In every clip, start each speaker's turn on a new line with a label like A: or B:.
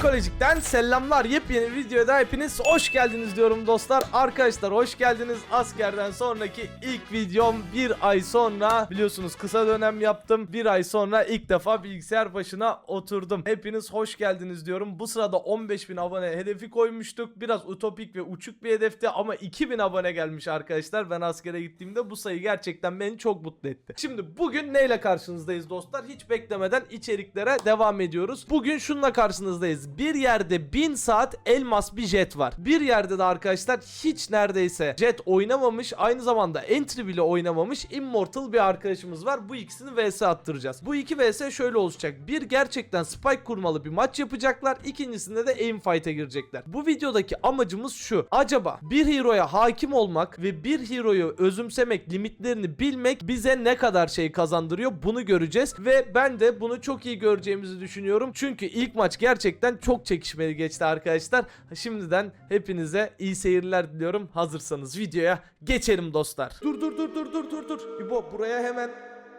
A: Psikolojik'ten selamlar. Yepyeni videoda hepiniz hoş geldiniz diyorum dostlar. Arkadaşlar hoş geldiniz. Askerden sonraki ilk videom bir ay sonra biliyorsunuz kısa dönem yaptım. Bir ay sonra ilk defa bilgisayar başına oturdum. Hepiniz hoş geldiniz diyorum. Bu sırada 15.000 abone hedefi koymuştuk. Biraz utopik ve uçuk bir hedefti ama 2000 abone gelmiş arkadaşlar. Ben askere gittiğimde bu sayı gerçekten beni çok mutlu etti. Şimdi bugün neyle karşınızdayız dostlar? Hiç beklemeden içeriklere devam ediyoruz. Bugün şununla karşınızdayız. Bir yerde 1000 saat elmas bir jet var. Bir yerde de arkadaşlar hiç neredeyse jet oynamamış. Aynı zamanda entry bile oynamamış. Immortal bir arkadaşımız var. Bu ikisini vs attıracağız. Bu iki vs şöyle olacak. Bir gerçekten spike kurmalı bir maç yapacaklar. İkincisinde de aim fight'e girecekler. Bu videodaki amacımız şu. Acaba bir hero'ya hakim olmak ve bir hero'yu özümsemek, limitlerini bilmek bize ne kadar şey kazandırıyor bunu göreceğiz. Ve ben de bunu çok iyi göreceğimizi düşünüyorum. Çünkü ilk maç gerçekten çok çekişmeli geçti arkadaşlar. Şimdiden hepinize iyi seyirler diliyorum. Hazırsanız videoya geçelim dostlar. Dur dur dur dur dur dur dur. İbo buraya hemen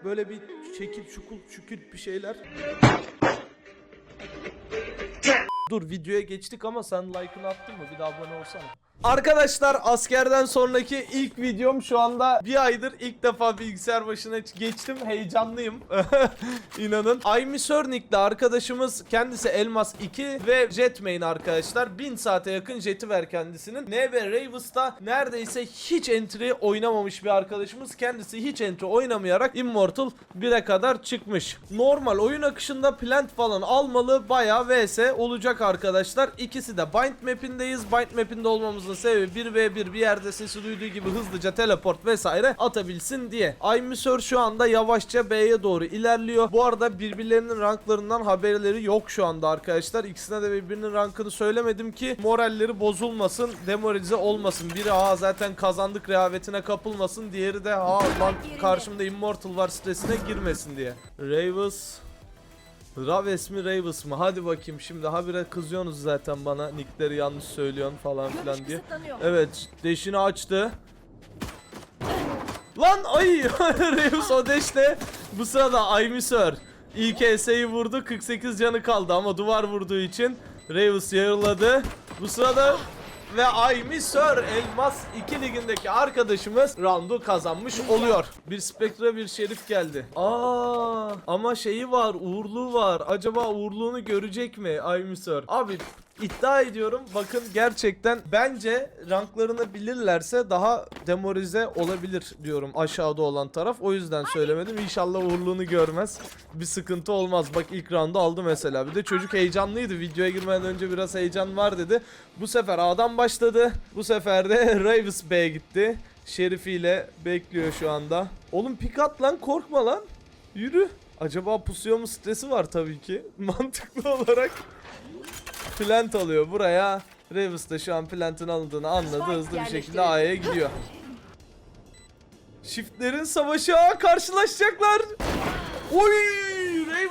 A: böyle bir şekil çukul çükül bir şeyler. Dur videoya geçtik ama sen like'ını attın mı? Bir daha abone olsana. Arkadaşlar askerden sonraki ilk videom şu anda bir aydır ilk defa bilgisayar başına geçtim. Heyecanlıyım. İnanın. Aymi Sörnik'le arkadaşımız kendisi Elmas 2 ve Jetmain arkadaşlar. 1000 saate yakın jeti ver kendisinin. NB Ravens'ta neredeyse hiç entry oynamamış bir arkadaşımız. Kendisi hiç entry oynamayarak Immortal 1'e kadar çıkmış. Normal oyun akışında plant falan almalı bayağı vs olacak arkadaşlar. İkisi de Bind map'indeyiz. Bind map'inde olmamızın sebebi 1v1 bir yerde sesi duyduğu gibi hızlıca teleport vesaire atabilsin diye. Aymisör şu anda yavaşça B'ye doğru ilerliyor. Bu arada birbirlerinin ranklarından haberleri yok şu anda arkadaşlar. İkisine de birbirinin rankını söylemedim ki moralleri bozulmasın, demoralize olmasın. Biri ha zaten kazandık rehavetine kapılmasın. Diğeri de ha lan karşımda Immortal var stresine girmesin diye. Ravens Raves mi Ravens mı? Hadi bakayım şimdi habire kızıyorsunuz zaten bana nickleri yanlış söylüyorsun falan filan
B: Görüş
A: diye.
B: kısıtlanıyor.
A: Evet deşini açtı. Lan ay Ravens o deşte bu sırada Aymisör ilk ES'yi vurdu 48 canı kaldı ama duvar vurduğu için Ravens yarıladı. Bu sırada ve Aymisör Elmas 2 ligindeki arkadaşımız roundu kazanmış oluyor. Bir Spectre bir Şerif geldi. Aa ama şeyi var uğurluğu var. Acaba uğurluğunu görecek mi Aymisör? Abi iddia ediyorum bakın gerçekten bence ranklarını bilirlerse daha demoralize olabilir diyorum aşağıda olan taraf. O yüzden söylemedim. İnşallah uğurluğunu görmez. Bir sıkıntı olmaz. Bak ilk roundu aldı mesela. Bir de çocuk heyecanlıydı. Videoya girmeden önce biraz heyecan var dedi. Bu sefer A'dan başladı. Bu sefer de Ravens B'ye gitti. Şerifiyle bekliyor şu anda. Oğlum pik at lan korkma lan. Yürü. Acaba pusuyor mu stresi var tabii ki. Mantıklı olarak plant alıyor buraya. Ravens da şu an plantın alındığını anladı. Hızlı bir şekilde A'ya gidiyor. Shiftlerin savaşı karşılaşacaklar. Oy!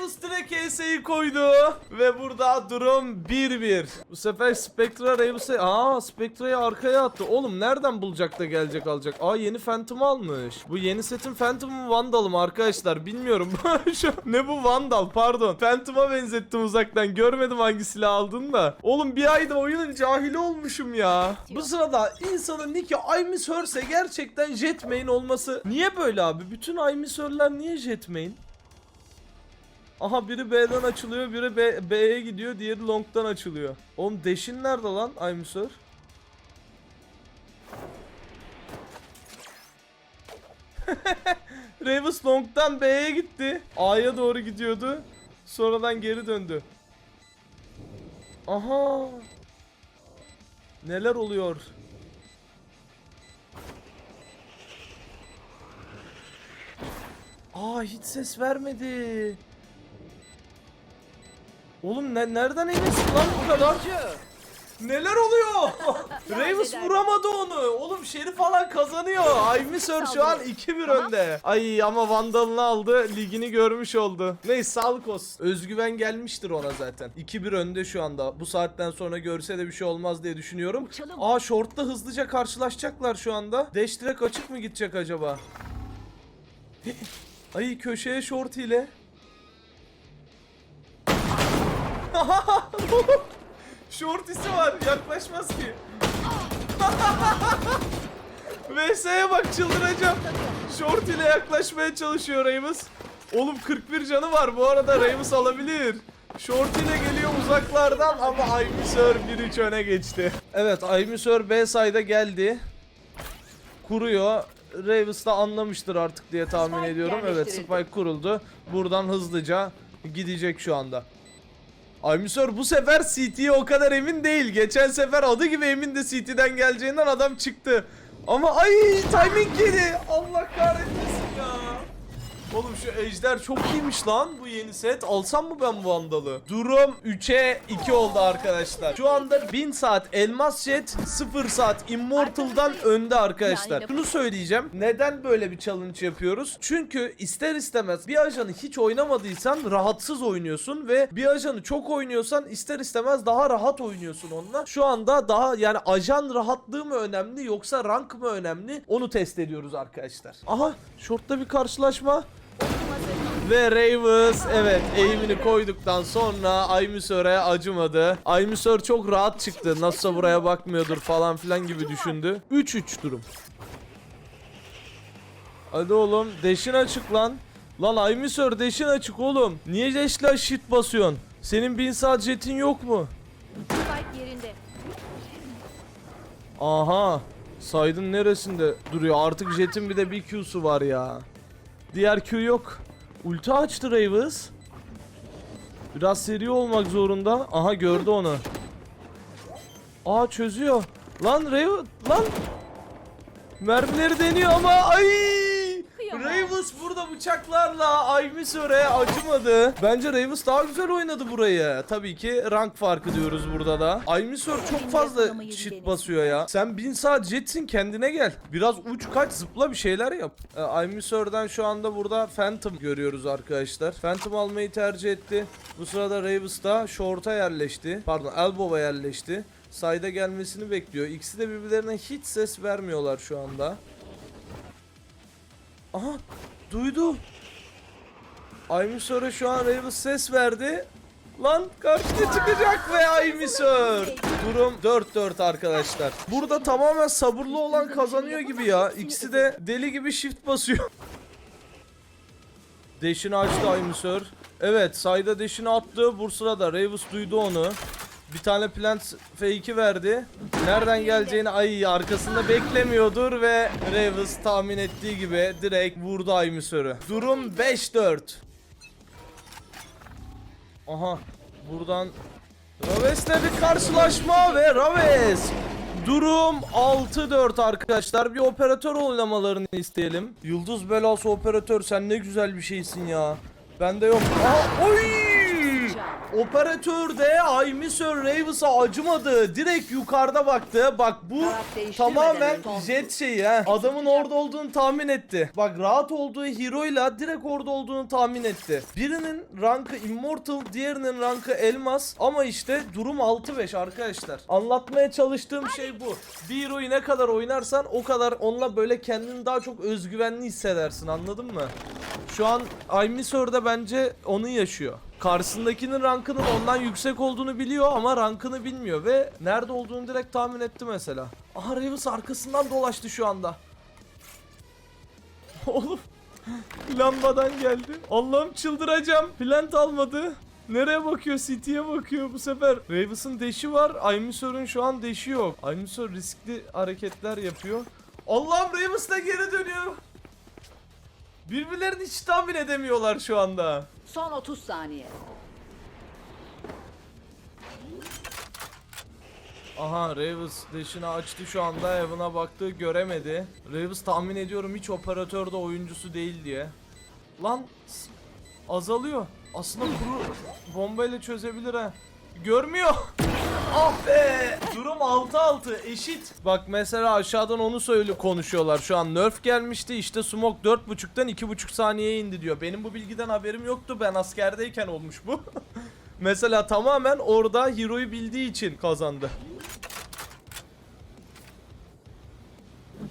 A: Ravens direkt ES'yi koydu. Ve burada durum 1-1. Bu sefer Spectra Ravens'e... Aa Spectra'yı arkaya attı. Oğlum nereden bulacak da gelecek alacak? Aa yeni Phantom almış. Bu yeni setin Phantom mu Vandal mı arkadaşlar? Bilmiyorum. Ne bu Vandal pardon. Phantom'a benzettim uzaktan. Görmedim hangi silah aldın da. Oğlum bir ayda oyunun cahili olmuşum ya. Bu sırada insanın nicki Aymisörse gerçekten Jetmain olması. Niye böyle abi? Bütün Aymisörler niye Jetmain? Aha biri B'den açılıyor, biri B'ye gidiyor, diğeri Long'dan açılıyor. Oğlum Deşin nerede lan Aymusör? Ravens Long'dan B'ye gitti. A'ya doğru gidiyordu. Sonradan geri döndü. Aha. Neler oluyor? Aa hiç ses vermedi. Oğlum ne, nereden eminsin lan bu kadar? Neler oluyor?
B: Eder.
A: vuramadı onu. Oğlum Şerif falan kazanıyor. Aymisör şu an 2-1 önde. Ay ama Vandal'ını aldı. Ligini görmüş oldu. Neyse sağlık olsun. Özgüven gelmiştir ona zaten. 2-1 önde şu anda. Bu saatten sonra görse de bir şey olmaz diye düşünüyorum. Aa short'ta hızlıca karşılaşacaklar şu anda. Dash direkt açık mı gidecek acaba? Ay köşeye short ile. Shorty'si var. Yaklaşmaz ki. VS'ye bak çıldıracağım. Short ile yaklaşmaya çalışıyor Reymus. Oğlum 41 canı var bu arada Reymus alabilir. Short ile geliyor uzaklardan ama Aymisör 1-3 öne geçti. Evet Aymisör B side'a geldi. Kuruyor. Ravens da anlamıştır artık diye tahmin
B: Spike
A: ediyorum. Evet. Spike kuruldu. Buradan hızlıca gidecek şu anda. Aymisör bu sefer CT'ye o kadar emin değil. Geçen sefer adı gibi emin de CT'den geleceğinden adam çıktı. Ama ay timing yedi. Allah kahretmesin ya. Oğlum şu ejder çok iyiymiş lan bu yeni set. Alsam mı ben bu vandalı? Durum 3'e 2 oldu arkadaşlar. Şu anda 1000 saat elmas jet 0 saat immortal'dan önde arkadaşlar. Şunu söyleyeceğim. Neden böyle bir challenge yapıyoruz? Çünkü ister istemez bir ajanı hiç oynamadıysan rahatsız oynuyorsun ve bir ajanı çok oynuyorsan ister istemez daha rahat oynuyorsun onunla. Şu anda daha yani ajan rahatlığı mı önemli yoksa rank mı önemli? Onu test ediyoruz arkadaşlar. Aha shortta bir karşılaşma. Ve Ravens evet eğimini koyduktan sonra Aymisör'e acımadı. Aymisör çok rahat çıktı. Nasılsa buraya bakmıyordur falan filan gibi düşündü. 3-3 durum. Hadi oğlum deşin açık lan. Lan Aymisör deşin açık oğlum. Niye deşle shit basıyorsun? Senin bin saat jetin yok mu? Aha. Saydın neresinde duruyor? Artık jetin bir de bir Q'su var ya. Diğer Q yok. Ulti açtı Ravens. Biraz seri olmak zorunda. Aha gördü onu. Aa çözüyor. Lan Ravens lan. Mermileri deniyor ama ay.
B: Kıyamam.
A: Ravens burada bıçaklarla Aymisör'e acımadı. Bence Ravens daha güzel oynadı burayı. Tabii ki rank farkı diyoruz burada da. Aymisör çok fazla shit basıyor ya. Sen bin saat jetsin kendine gel. Biraz uç kaç zıpla bir şeyler yap. Ee, Aymisör'den şu anda burada Phantom görüyoruz arkadaşlar. Phantom almayı tercih etti. Bu sırada Ravens da short'a yerleşti. Pardon elbow'a yerleşti. Sayda gelmesini bekliyor. İkisi de birbirlerine hiç ses vermiyorlar şu anda. Aha duydu. Aymisör'e şu an Ravens ses verdi. Lan karşıda çıkacak ve Aymisör. Durum 4-4 arkadaşlar. Burada tamamen sabırlı olan kazanıyor gibi ya. İkisi de deli gibi shift basıyor. Deşini açtı Aymisör. Evet sayda deşini attı. Bu sırada Ravens duydu onu. Bir tane plant fake'i verdi. Nereden geleceğini ay arkasında beklemiyordur ve Ravens tahmin ettiği gibi direkt vurdu Aymisör'ü. Durum 5-4. Aha buradan Raves'le bir karşılaşma ve Raves Durum 6-4 arkadaşlar. Bir operatör oynamalarını isteyelim. Yıldız belası operatör sen ne güzel bir şeysin ya. Bende yok. Aha, oy! Operatör de Aymisör Ravens'a acımadı. Direkt yukarıda baktı. Bak bu tamamen jet şeyi ha. Adamın orada olduğunu tahmin etti. Bak rahat olduğu hero'yla direkt orada olduğunu tahmin etti. Birinin rankı Immortal, diğerinin rankı Elmas. Ama işte durum 6-5 arkadaşlar. Anlatmaya çalıştığım şey bu. Bir hero'yu ne kadar oynarsan o kadar onunla böyle kendini daha çok özgüvenli hissedersin anladın mı? Şu an Aymisör'de bence onu yaşıyor. Karşısındakinin rankının ondan yüksek olduğunu biliyor ama rankını bilmiyor ve nerede olduğunu direkt tahmin etti mesela. Aha Ravens arkasından dolaştı şu anda. Oğlum lambadan geldi. Allah'ım çıldıracağım. Plant almadı. Nereye bakıyor? City'ye bakıyor bu sefer. Ravens'ın deşi var. Aymisör'ün şu an deşi yok. Aymisör riskli hareketler yapıyor. Allah'ım Ravens da geri dönüyor. Birbirlerini hiç tahmin edemiyorlar şu anda.
B: Son 30 saniye.
A: Aha Ravens deşini açtı şu anda Evan'a baktı göremedi. Ravens tahmin ediyorum hiç operatörde oyuncusu değil diye. Lan azalıyor. Aslında kuru bombayla çözebilir ha. Görmüyor. Ah be! Durum 6-6 eşit. Bak mesela aşağıdan onu söyle konuşuyorlar. Şu an nerf gelmişti. İşte smoke 4.5'tan 2.5 saniyeye indi diyor. Benim bu bilgiden haberim yoktu. Ben askerdeyken olmuş bu. mesela tamamen orada hero'yu bildiği için kazandı.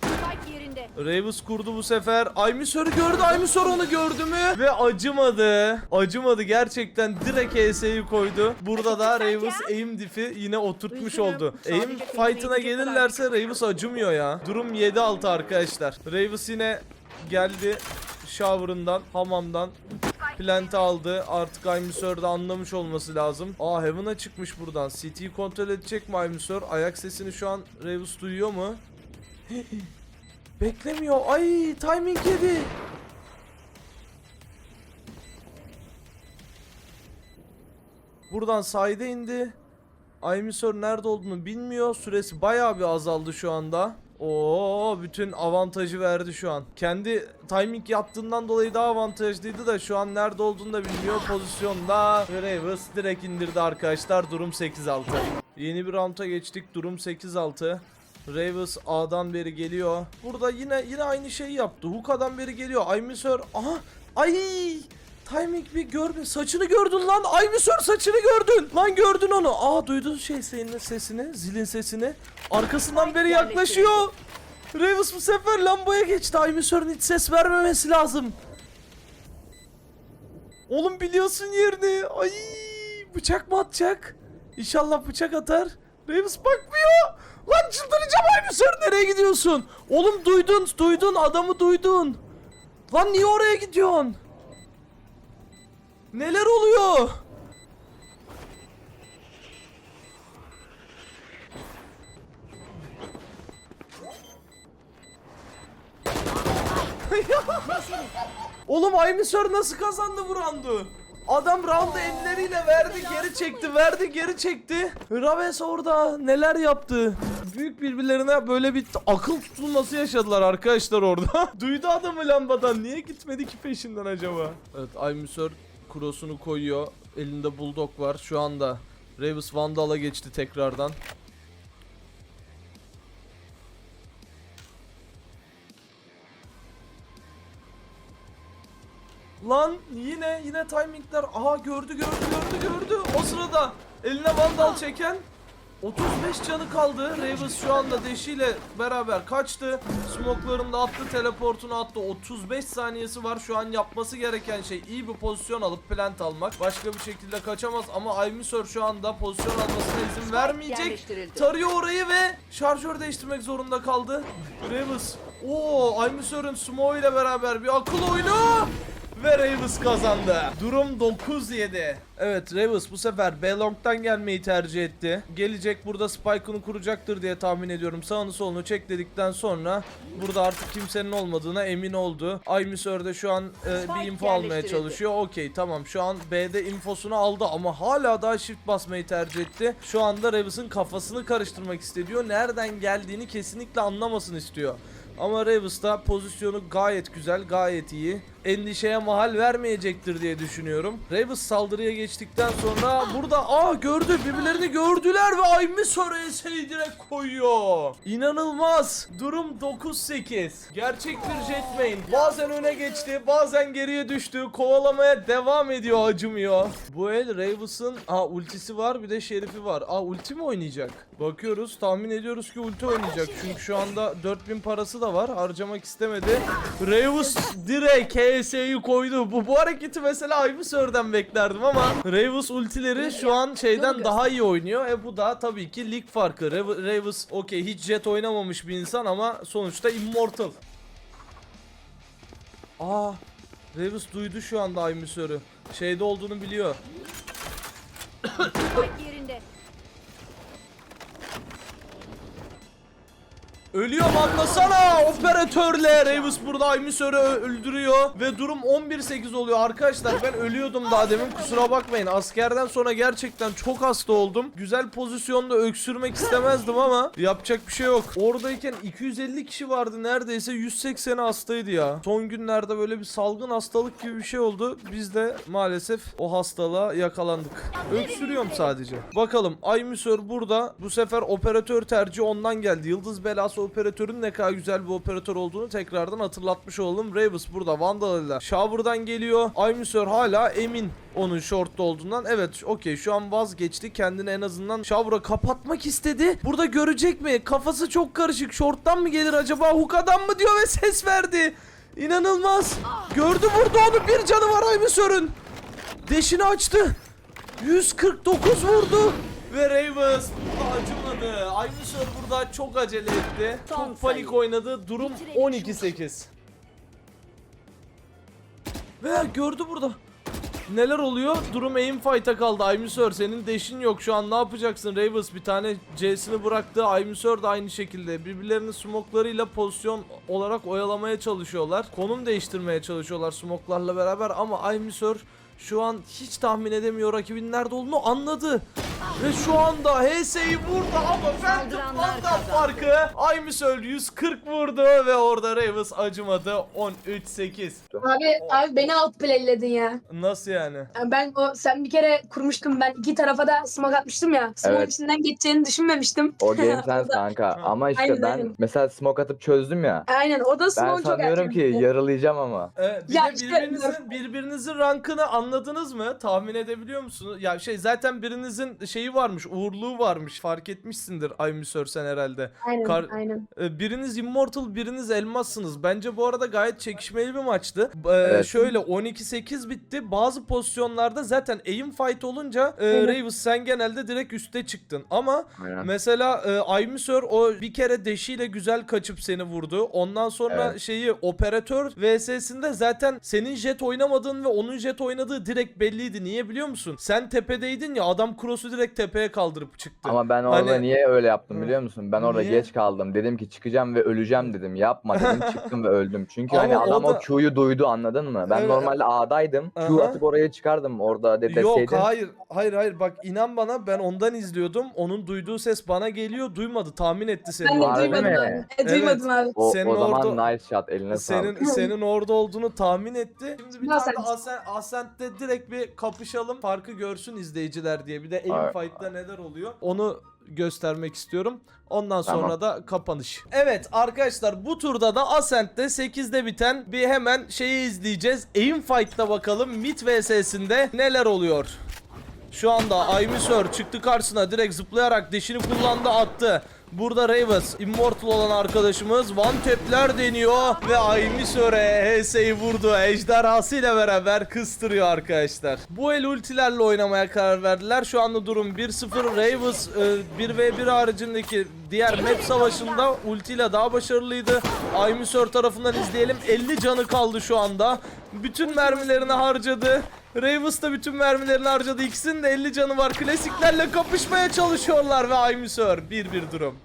B: Spike yerinde.
A: Ravus kurdu bu sefer. Aymisör'ü gördü. Aymisör onu gördü mü? Ve acımadı. Acımadı. Gerçekten direkt ES'yi koydu. Burada da Ravus aim diff'i yine oturtmuş oldu. Aim fight'ına gelirlerse Ravus acımıyor ya. Durum 7-6 arkadaşlar. Ravus yine geldi shower'ından, hamamdan Plant'i aldı. Artık Aymisör de anlamış olması lazım. Aa Heaven'a çıkmış buradan. City'yi kontrol edecek mi Aymisör? Ayak sesini şu an Ravus duyuyor mu? Beklemiyor. Ay timing yedi. Buradan sayda indi. Aymisör nerede olduğunu bilmiyor. Süresi bayağı bir azaldı şu anda. Oo bütün avantajı verdi şu an. Kendi timing yaptığından dolayı daha avantajlıydı da şu an nerede olduğunu da bilmiyor pozisyonda. Ve Ravens direkt indirdi arkadaşlar. Durum 8-6. Yeni bir round'a geçtik. Durum 8-6. Ravens A'dan beri geliyor. Burada yine yine aynı şeyi yaptı. Hookah'dan beri geliyor. Aymisör aha ay Timing bir görme. Saçını gördün lan. Aymisör saçını gördün. Lan gördün onu. Aa duydun şey senin sesini. Zilin sesini. Arkasından beri yaklaşıyor. Ravens bu sefer lambaya geçti. Aymisör'ün hiç ses vermemesi lazım. Oğlum biliyorsun yerini. Ay bıçak mı atacak? İnşallah bıçak atar. Ravens bakmıyor. Lan çıldıracağım Aymisör nereye gidiyorsun? Oğlum duydun duydun adamı duydun. Lan niye oraya gidiyorsun? Neler oluyor? Oğlum Aymisör nasıl kazandı bu roundu? Adam roundu elleriyle verdi geri çekti verdi geri çekti. Raves orada neler yaptı? Büyük birbirlerine böyle bir akıl tutulması yaşadılar arkadaşlar orada. Duydu adamı lambadan niye gitmedi ki peşinden acaba? Evet Aymisör krosunu koyuyor. Elinde bulldog var şu anda. Ravens Vandal'a geçti tekrardan. Lan yine yine timingler. Aha gördü gördü gördü gördü. O sırada eline vandal çeken 35 canı kaldı. Ravens şu anda deşiyle beraber kaçtı. Smoke'larını da attı, teleportunu attı. 35 saniyesi var. Şu an yapması gereken şey iyi bir pozisyon alıp plant almak. Başka bir şekilde kaçamaz ama Aymisör şu anda pozisyon almasına izin vermeyecek. Tarıyor orayı ve şarjör değiştirmek zorunda kaldı. Ravens. Oo, Aymisör'ün smoke ile beraber bir akıl oyunu. Ve Ravens kazandı. Durum 9-7. Evet Ravens bu sefer Belong'dan gelmeyi tercih etti. Gelecek burada Spike'ını kuracaktır diye tahmin ediyorum. Sağını solunu çekledikten sonra burada artık kimsenin olmadığına emin oldu. Aymisör de şu an e, bir info almaya çalışıyor. Okey tamam şu an B'de infosunu aldı ama hala daha shift basmayı tercih etti. Şu anda Ravens'ın kafasını karıştırmak istiyor. Nereden geldiğini kesinlikle anlamasını istiyor. Ama Ravens da pozisyonu gayet güzel, gayet iyi. Endişeye mahal vermeyecektir diye düşünüyorum. Ravens saldırıya geçtikten sonra burada aa gördü birbirlerini gördüler ve Aymi Sorese'yi direkt koyuyor. İnanılmaz. Durum 9-8. Gerçek bir jet main. Bazen öne geçti, bazen geriye düştü. Kovalamaya devam ediyor, acımıyor. Bu el Ravens'ın aa ultisi var bir de şerifi var. Aa ulti mi oynayacak? Bakıyoruz, tahmin ediyoruz ki ulti oynayacak. Çünkü şu anda 4000 parası da var. Harcamak istemedi. Ravens direkt KS'yi koydu. Bu, bu hareketi mesela Ayvisör'den beklerdim ama Ravens ultileri şu an şeyden daha iyi oynuyor. E bu da tabii ki lig farkı. Rav- Ravens okey hiç jet oynamamış bir insan ama sonuçta immortal. Aa Ravens duydu şu anda Ayvisör'ü. Şeyde olduğunu biliyor. Ölüyorum anlasana operatörle Ravens burada Aymisör'ü ö- öldürüyor. Ve durum 11-8 oluyor. Arkadaşlar ben ölüyordum daha demin. Kusura bakmayın. Askerden sonra gerçekten çok hasta oldum. Güzel pozisyonda öksürmek istemezdim ama yapacak bir şey yok. Oradayken 250 kişi vardı. Neredeyse 180'i hastaydı ya. Son günlerde böyle bir salgın hastalık gibi bir şey oldu. Biz de maalesef o hastalığa yakalandık. Öksürüyorum sadece. Bakalım Aymisör burada. Bu sefer operatör tercihi ondan geldi. Yıldız belası operatörün ne kadar güzel bir operatör olduğunu tekrardan hatırlatmış olalım. Ravus burada Vandal ile Shower'dan geliyor. Aymusör hala emin onun short'ta olduğundan. Evet okey şu an vazgeçti. Kendini en azından Shower'a kapatmak istedi. Burada görecek mi? Kafası çok karışık. Short'tan mı gelir acaba? Hookah'dan mı diyor ve ses verdi. İnanılmaz. Gördü vurdu onu. Bir canı var Aymusör'ün. Deşini açtı. 149 vurdu. Ve Ravens burada acımadı. Aymusör burada çok acele etti.
B: Son
A: çok panik
B: sayı.
A: oynadı. Durum
B: Bitirelim
A: 12-8. Ve gördü burada. Neler oluyor? Durum aim fight'a kaldı. Aymusör senin deşin yok şu an ne yapacaksın? Ravens bir tane C'sini bıraktı. Aymusör de aynı şekilde. Birbirlerinin smoklarıyla pozisyon olarak oyalamaya çalışıyorlar. Konum değiştirmeye çalışıyorlar smoklarla beraber ama Aymusör şu an hiç tahmin edemiyor rakibin nerede olduğunu anladı. Ve şu anda HS'yi vurdu ama Phantom Vandal farkı. Aymusör 140 vurdu ve orada Ravens acımadı 13-8.
C: Abi abi beni outplayledin ya.
A: Nasıl yani?
C: Yani Ben o sen bir kere kurmuştum ben iki tarafa da smoke atmıştım ya. Smoke
D: Evet.
C: içinden geçeceğini düşünmemiştim.
D: O game sen
C: O da-
D: kanka. Ama işte
C: Aynen,
D: ben
C: aynen.
D: mesela smoke atıp çözdüm ya.
C: Aynen o da
D: Ben
C: smoke çok
D: sanıyorum ki
C: erken.
D: yaralayacağım ama.
A: Ee, bir
C: Ya
A: de
C: işte-
A: birbirinizin, birbirinizin rankını anladınız mı? Tahmin edebiliyor musunuz? Ya şey zaten birinizin şeyi varmış, uğurluğu varmış. Fark etmişsindir Aymusör sen herhalde.
C: Aynen
A: Kar-
C: aynen.
A: Ee, biriniz Immortal, biriniz Elmassınız. Bence bu arada gayet çekişmeli bir maçtı. Ee,
D: Evet.
A: Şöyle 12-8 bitti. Bazı pozisyonlarda zaten aim fight olunca e,
C: Evet.
A: Ravens sen genelde direkt üste çıktın. Ama
D: Aynen.
A: Mesela e, Aymusör o bir kere deşiyle güzel kaçıp seni vurdu. Ondan sonra
D: Evet.
A: şeyi operatör VS'sinde zaten senin jet oynamadığın ve onun jet oynadığı direkt belliydi. Niye biliyor musun? Sen tepedeydin ya adam cross'u direkt tepeye kaldırıp çıktı.
D: Ama ben orada
A: Hani-
D: niye öyle yaptım biliyor musun? Ben orada
A: Niye?
D: geç kaldım. Dedim ki çıkacağım ve öleceğim dedim. Yapma dedim. Çıktım ve öldüm. Çünkü
A: Ama
D: hani
A: o
D: adam
A: da-
D: o Q'yu duydu anladın mı? Ben
A: Evet.
D: normalde A'daydım. Q
A: Aha.
D: atıp oraya çıkardım. Orada de
A: Yok hayır hayır hayır bak inan bana ben ondan izliyordum. Onun duyduğu ses bana geliyor duymadı tahmin etti seni.
C: Ben de
D: Harbi
C: duymadım
D: mi?
C: abi. E, duymadım abi.
D: O,
A: Senin
D: o zaman
A: orada-
D: nice shot. Eline
A: Senin
D: sağlık.
A: senin orada olduğunu tahmin etti. Şimdi bir tane Ascent, Ascent'te direkt bir kapışalım. Farkı görsün izleyiciler diye. Bir de aim
D: Evet.
A: Fight'ta neler oluyor. Onu göstermek istiyorum. Ondan
D: Tamam.
A: sonra da kapanış. Evet arkadaşlar bu turda da Ascent'te 8'de biten bir hemen şeyi izleyeceğiz. Aim fight'ta bakalım mid vs'sinde neler oluyor. Şu anda Aymisör çıktı karşısına direkt zıplayarak dişini kullandı attı. Burada Ravens Immortal olan arkadaşımız One Tap'ler deniyor ve Aymisör'e HS'yi vurdu. Ejderhasıyla beraber kıstırıyor arkadaşlar. Bu el ultilerle oynamaya karar verdiler. Şu anda durum 1-0. Ravens e, 1v1 haricindeki diğer map savaşında ultiyle daha başarılıydı. Aymisör tarafından izleyelim. 50 canı kaldı şu anda. Bütün mermilerini harcadı. Ravens da bütün mermilerini harcadı. İkisinin de 50 canı var. Klasiklerle kapışmaya çalışıyorlar ve Aymusör 1-1 durum.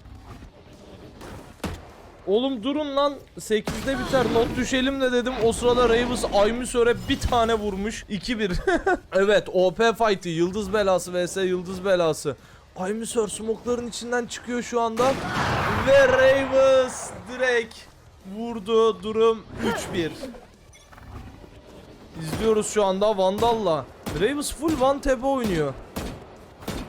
A: Oğlum durun lan 8'de biter. Not düşelim de dedim. O sırada Ravens Aymusör'e bir tane vurmuş. 2-1 Evet OP fight'ı yıldız belası vs yıldız belası. Aymusör smokların içinden çıkıyor şu anda. Ve Ravens direkt vurdu. Durum 3-1 İzliyoruz şu anda Vandal'la. Ravens full one tap oynuyor.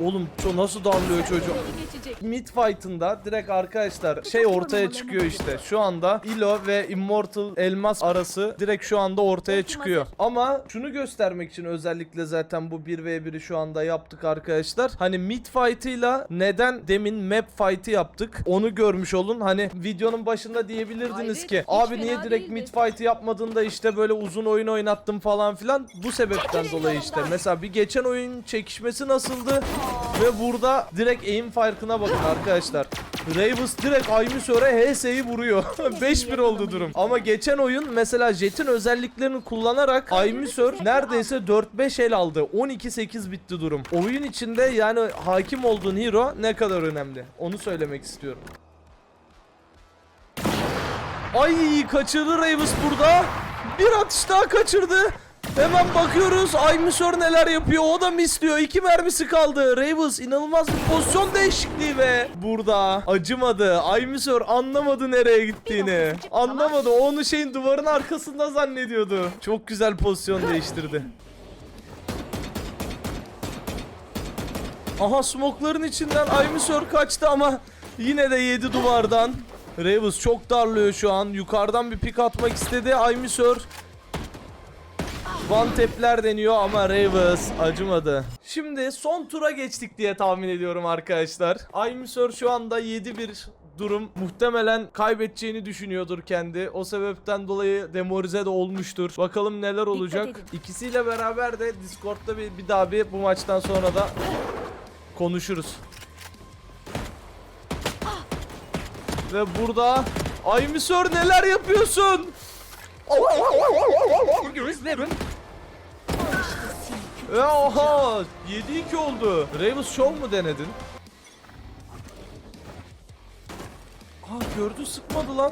A: Oğlum ço nasıl darlıyor çocuğu.
B: Geçecek.
A: Mid fight'ında direkt arkadaşlar şey ortaya çıkıyor işte. Şu anda Ilo ve Immortal Elmas arası direkt şu anda ortaya çıkıyor. Ama şunu göstermek için özellikle zaten bu 1v1'i şu anda yaptık arkadaşlar. Hani mid fight'ıyla neden demin map fight'ı yaptık onu görmüş olun. Hani videonun başında diyebilirdiniz
B: Hayret,
A: ki abi niye direkt
B: değildi."
A: mid fight'ı yapmadın da işte böyle uzun oyun oynattım falan filan. Bu sebepten dolayı işte. Mesela bir geçen oyun çekişmesi nasıldı? Ve burada direkt aim farkına bakın arkadaşlar. Ravens direkt Aymusör'e HS'yi vuruyor. 5-1 oldu durum. Ama geçen oyun mesela Jet'in özelliklerini kullanarak Aymusör neredeyse 4-5 el aldı. 12-8 bitti durum. Oyun içinde yani hakim olduğun hero ne kadar önemli. Onu söylemek istiyorum. Ay kaçırdı Ravens burada. Bir atış daha kaçırdı. Hemen bakıyoruz Aymusör neler yapıyor. O da misliyor. İki mermisi kaldı. Ravens inanılmaz bir pozisyon değişikliği ve burada acımadı. Aymusör anlamadı nereye gittiğini. Anlamadı. O Onu şeyin duvarın arkasında zannediyordu. Çok güzel pozisyon değiştirdi. Aha smokların içinden Aymusör kaçtı ama yine de yedi duvardan. Ravens çok darlıyor şu an. Yukarıdan bir pik atmak istedi. Aymisör One tap'ler deniyor ama Ravens acımadı. Şimdi son tura geçtik diye tahmin ediyorum arkadaşlar. Aymisör şu anda 7-1 durum. Muhtemelen kaybedeceğini düşünüyordur kendi. O sebepten dolayı demoralize de olmuştur. Bakalım neler olacak. İkisiyle beraber de Discord'da bir, bir daha bir bu maçtan sonra da konuşuruz. Ve burada Aymisör neler yapıyorsun? E oha 7-2 oldu. Ravens Show mu denedin? Aa gördü sıkmadı lan.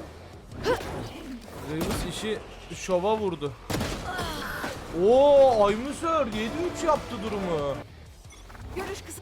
A: Ravens işi şova vurdu. Oo Aymusör 7-3 yaptı durumu.
B: Görüş kısa.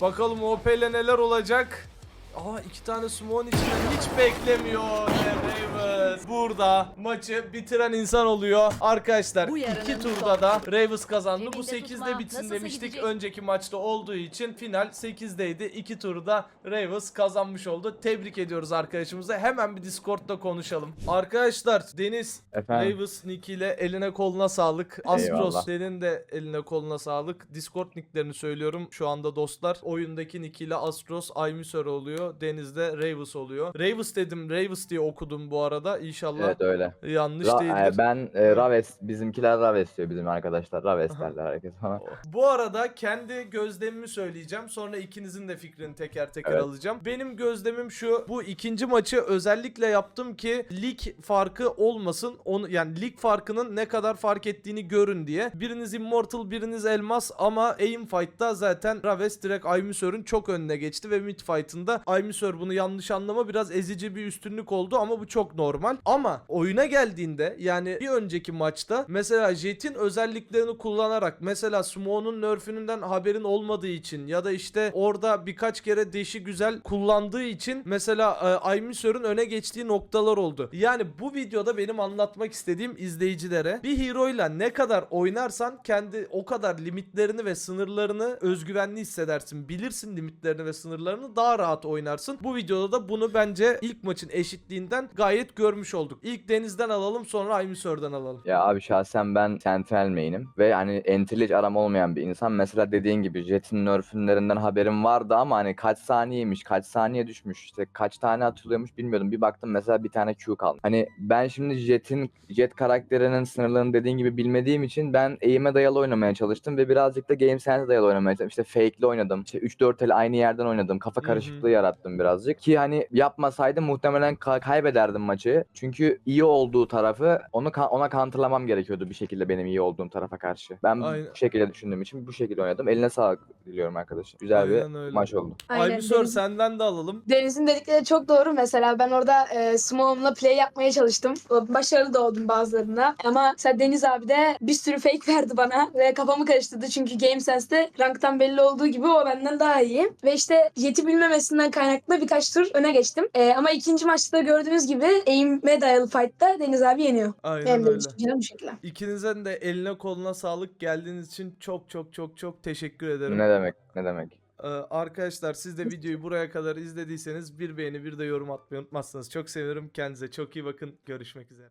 A: Bakalım OP ile neler olacak. Aa iki tane Smoke'un içinden hiç beklemiyor ve Ravens burada maçı bitiren insan oluyor. Arkadaşlar
B: Bu yarının
A: iki turda da Ravens kazandı. Bu
B: Elinde
A: 8'de
B: tutma.
A: bitsin demiştik.
B: gidecek.
A: Önceki maçta olduğu için final 8'deydi. İki turda Ravens kazanmış oldu. Tebrik ediyoruz arkadaşımıza. Hemen bir Discord'da konuşalım. Arkadaşlar Deniz
D: Efendim.
A: Ravens Nick ile eline koluna sağlık. Astros
D: Eyvallah.
A: senin de eline koluna sağlık. Discord nicklerini söylüyorum şu anda dostlar. Oyundaki nick ile Astros Aymisör oluyor. Deniz'de Ravens oluyor. Ravens dedim. Ravens diye okudum bu arada. İnşallah
D: Evet öyle.
A: yanlış
D: Ra-
A: değildir.
D: e, ben e, Raves, bizimkiler Raves diyor bizim arkadaşlar. Raves derler herkes bana.
A: Bu arada kendi gözlemimi söyleyeceğim. Sonra ikinizin de fikrini teker teker
D: Evet.
A: alacağım. Benim gözlemim şu. Bu ikinci maçı özellikle yaptım ki lig farkı olmasın. Onu yani lig farkının ne kadar fark ettiğini görün diye. Biriniz Immortal, biriniz Elmas ama aim fight'ta zaten Raves direkt Aymisör'ün çok önüne geçti ve mid fight'ında Aymisör bunu yanlış anlama biraz ezici bir üstünlük oldu ama bu çok normal. Ama oyuna geldiğinde yani bir önceki maçta mesela Jet'in özelliklerini kullanarak mesela Smoke'un nerfününden haberin olmadığı için ya da işte orada birkaç kere deşi güzel kullandığı için mesela e, Aymisör'ün öne geçtiği noktalar oldu. Yani bu videoda benim anlatmak istediğim izleyicilere bir hero'yla ne kadar oynarsan kendi o kadar limitlerini ve sınırlarını özgüvenli hissedersin. Bilirsin limitlerini ve sınırlarını daha rahat oynarsın. Bu videoda da bunu bence ilk maçın eşitliğinden gayet görmüş olduk. İlk Deniz'den alalım sonra Aymisör'den alalım.
D: Ya abi şahsen ben Sentinel main'im ve hani entry'le hiç aram olmayan bir insan. Mesela dediğin gibi Jet'in nerfünlerinden haberim vardı ama hani kaç saniyeymiş, kaç saniye düşmüş, işte kaç tane atılıyormuş bilmiyordum. Bir baktım mesela bir tane Q kaldı. Hani ben şimdi Jet'in, Jet karakterinin sınırlarını dediğin gibi bilmediğim için ben aim'e dayalı oynamaya çalıştım ve birazcık da game sense'e dayalı oynamaya çalıştım. İşte fake'li oynadım. İşte 3-4 el aynı yerden oynadım. Kafa
A: Hı hı.
D: Yarattım birazcık. Ki hani yapmasaydım muhtemelen ka- kaybederdim maçı. Çünkü iyi olduğu tarafı onu ka- ona counterlamam gerekiyordu bir şekilde benim iyi olduğum tarafa karşı. Ben
A: Aynen.
D: bu şekilde düşündüğüm için bu şekilde oynadım. Eline sağlık diliyorum arkadaşım. Güzel
A: Aynen
D: bir
A: öyle.
D: maç oldu.
C: Aynen,
A: Aymisör
C: Deniz-
A: senden de alalım.
C: Deniz'in dedikleri çok doğru. Mesela ben orada e, Smoke'umla play yapmaya çalıştım. Başarılı da oldum bazılarında. Ama mesela Deniz abi de bir sürü fake verdi bana ve kafamı karıştırdı. Çünkü Game Sense'de ranktan belli olduğu gibi o benden daha iyi. Ve işte Jet'i bilmemesinden kaynaklı birkaç tur öne geçtim. E, ama ikinci maçta da gördüğünüz gibi aim'e dayalı fight'ta Deniz abi yeniyor.
A: Aynen
C: Benim de
A: öyle.
C: bu şekilde.
A: İkinizin de eline koluna sağlık. Geldiğiniz için çok çok çok çok teşekkür ederim.
D: Ne demek ne demek.
A: Ee, arkadaşlar siz de videoyu buraya kadar izlediyseniz bir beğeni bir de yorum atmayı unutmazsanız çok sevinirim. Kendinize çok iyi bakın. Görüşmek üzere.